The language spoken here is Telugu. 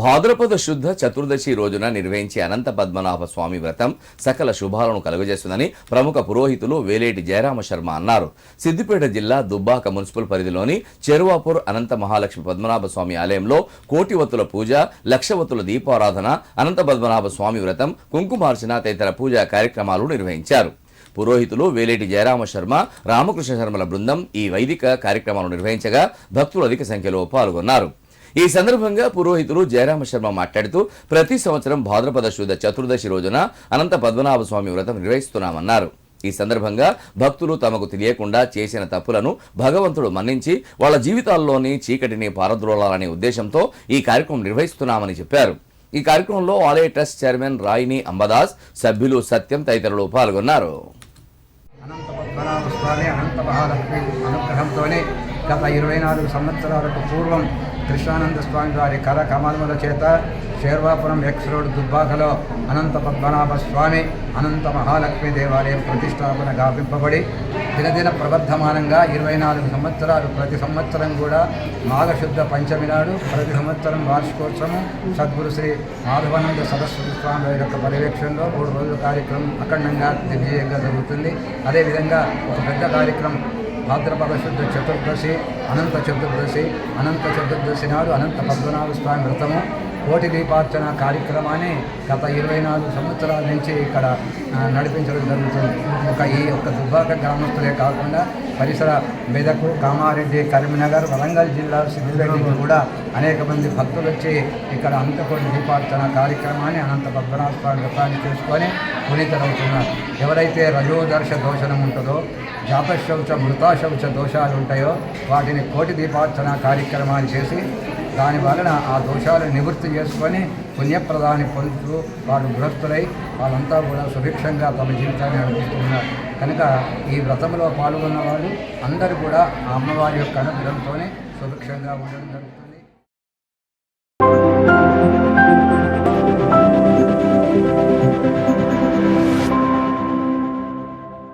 భాద్రపద శుద్ధ చతుర్దశి రోజున నిర్వహించే అనంత పద్మనాభ స్వామి వ్రతం సకల శుభాలను కలుగజేస్తుందని ప్రముఖ పురోహితులు వేలేటి జయరామ శర్మ అన్నారు. సిద్దిపేట జిల్లా దుబ్బాక మున్సిపల్ పరిధిలోని చెరువాపూర్ అనంత మహాలక్ష్మి పద్మనాభ స్వామి ఆలయంలో కోటివత్తుల పూజ లక్షవత్తుల దీపారాధన అనంత పద్మనాభ స్వామి వ్రతం కుంకుమార్చన తదితర పూజా కార్యక్రమాలు నిర్వహించారు. పురోహితులు వేలేటి జయరామ శర్మ రామకృష్ణ శర్మల బృందం ఈ వైదిక కార్యక్రమాలు నిర్వహించగా భక్తులు అధిక సంఖ్యలో పాల్గొన్నారు. ఈ సందర్భంగా పురోహితులు జయరామ శర్మ మాట్లాడుతూ ప్రతి సంవత్సరం భాద్రపద శుద్ధ చతుర్దశి రోజున అనంత పద్మనాభ స్వామి వ్రతం నిర్వహిస్తున్నామన్నారు. ఈ సందర్భంగా భక్తులు తమకు తెలియకుండా చేసిన తప్పులను భగవంతుడు మన్నించి వాళ్ళ జీవితాల్లోని చీకటిని పారద్రోలాలనే ఉద్దేశంతో ఈ కార్యక్రమం నిర్వహిస్తున్నామని చెప్పారు. ఈ కార్యక్రమంలో ఆలయ ట్రస్ట్ చైర్మన్ రాయిని అంబదాస్ సభ్యులు సత్యం తదితరులు పాల్గొన్నారు. అనంత పద్మనాభ స్వామి అనంత మహాలక్ష్మి అనుగ్రహంతోనే గత ఇరవై నాలుగు సంవత్సరాలకు పూర్వం కృష్ణానంద స్వామి వారి కర కమలముల చేత శేర్వాపురం ఎక్స్ రోడ్ దుబ్బాకలో అనంత పద్మనాభ స్వామి అనంత మహాలక్ష్మి దేవాలయం ప్రతిష్టాపన గావింపబడి దినదిన ప్రబద్ధమానంగా ఇరవై నాలుగు సంవత్సరాలు ప్రతి సంవత్సరం కూడా మాఘశుద్ధ పంచమి నాడు ప్రతి సంవత్సరం వార్షికోత్సవం సద్గురు శ్రీ మాధవానంద సరస్వతి స్వామి వారి యొక్క పర్యవేక్షణలో మూడు రోజుల కార్యక్రమం అఖండంగా దిగ్విజయంగా జరుగుతుంది. అదేవిధంగా ఒక పెద్ద కార్యక్రమం భాద్రపద శుద్ధ చతుర్దశి అనంత చతుర్దశి అనంత చతుర్దశి నాడు అనంత పద్మనాభ స్వామి వ్రతము. కోటి దీపార్చన కార్యక్రమాన్ని గత ఇరవై నాలుగు సంవత్సరాల నుంచి ఇక్కడ నడిపించడం జరుగుతుంది. ఒక ఈ యొక్క దుబ్బాక గ్రామస్తులే కాకుండా పరిసర మెదకు కామారెడ్డి కరీంనగర్ వరంగల్ జిల్లా సిద్దిపేట కూడా అనేక మంది భక్తులు వచ్చి ఇక్కడ అంతకోటి దీపార్చన కార్యక్రమాన్ని అనంత పద్మనాభ స్వామి వ్రతాన్ని చేసుకొని పునీతరవుతున్నారు ఎవరైతే రజోదర్శ దోషణం ఉంటుందో జాతశౌచ మృతాశౌచ దోషాలు ఉంటాయో వాటిని కోటి దీపార్చన కార్యక్రమాన్ని చేసి దాని వలన ఆ దోషాలు నివృత్తి చేసుకొని పుణ్యప్రదాన్ని పొందుతూ వాళ్ళు గృహస్థులై వాళ్ళంతా కూడా సుభిక్షంగా తమ జీవితాన్ని నడిపిస్తున్నారు. కనుక ఈ వ్రతంలో పాల్గొన్న వాళ్ళు అందరూ కూడా ఆ అమ్మవారి యొక్క అనుగ్రహంతోనే సుభిక్షంగా ఉండడం జరుగుతుంది.